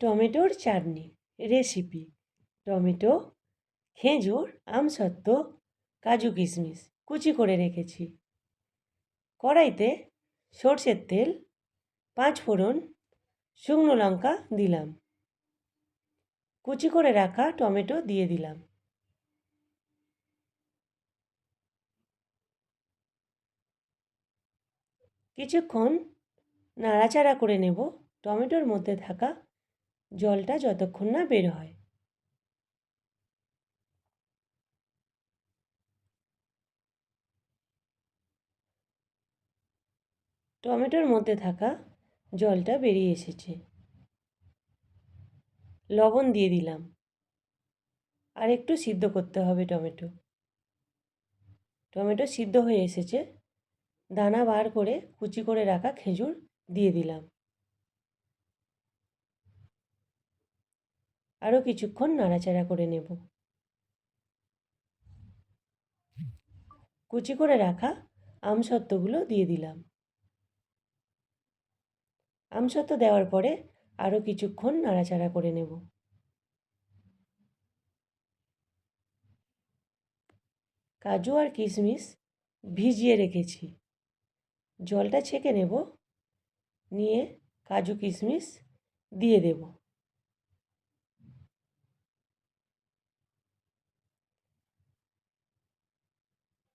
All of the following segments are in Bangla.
টমেটোর চাটনি রেসিপি টমেটো, খেজুর আমসত্ত্ব কাজু কিশমিশ, কুচি করে রেখেছি। কড়াইতে সর্ষের তেল, পাঁচ ফোড়ন শুকনো লঙ্কা দিলাম। কুচি করে রাখা টমেটো দিয়ে দিলাম। কিছুক্ষণ নাড়াচাড়া করে নেব টমেটোর মধ্যে থাকা জলটা যতক্ষণ না বের হয়। টমেটোর মধ্যে থাকা জলটা বেরিয়ে এসেছে। লবণ দিয়ে দিলাম। আর একটু সিদ্ধ করতে হবে টমেটো। টমেটো সিদ্ধ হয়ে এসেছে। দানা বার করে কুচি করে রাখা খেজুর দিয়ে দিলাম। আরও কিছুক্ষণ নাড়াচাড়া করে নেব। কুচি করে রাখা আমসত্ত্বগুলো দিয়ে দিলাম। আমসত্ত্ব দেওয়ার পরে আরও কিছুক্ষণ নাড়াচাড়া করে নেব। কাজু আর কিশমিশ ভিজিয়ে রেখেছি। জলটা ছেঁকে নেব, নিয়ে কাজু কিশমিশ দিয়ে দেব।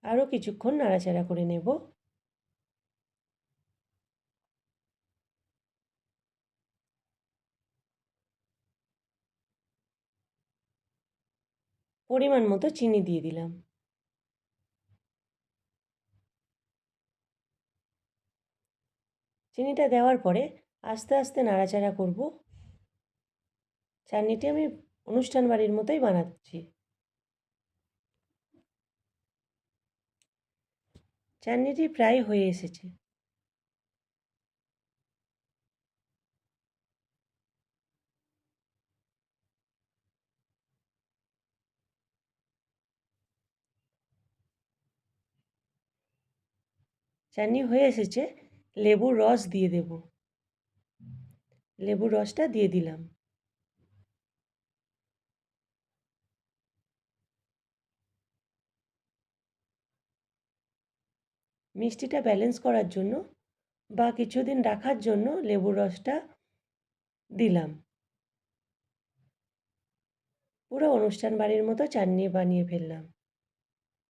আরও কিছুক্ষণ নাড়াচাড়া করে নেব। পরিমাণ মতো চিনি দিয়ে দিলাম। চিনিটা দেওয়ার পরে আস্তে আস্তে নাড়াচাড়া করব। চাটনিটি আমি অনুষ্ঠান বাড়ির মতোই বানাচ্ছি। চাটনিটি প্রায় হয়ে এসেছে। চাটনি হয়ে এসেছে, লেবুর রস দিয়ে দেব। লেবুর রসটা দিয়ে দিলাম। মিষ্টিটা ব্যালেন্স করার জন্য বা কিছুদিন রাখার জন্য লেবুর রসটা দিলাম। পুরো অনুষ্ঠান বাড়ির মতো চাটনি বানিয়ে ফেললাম।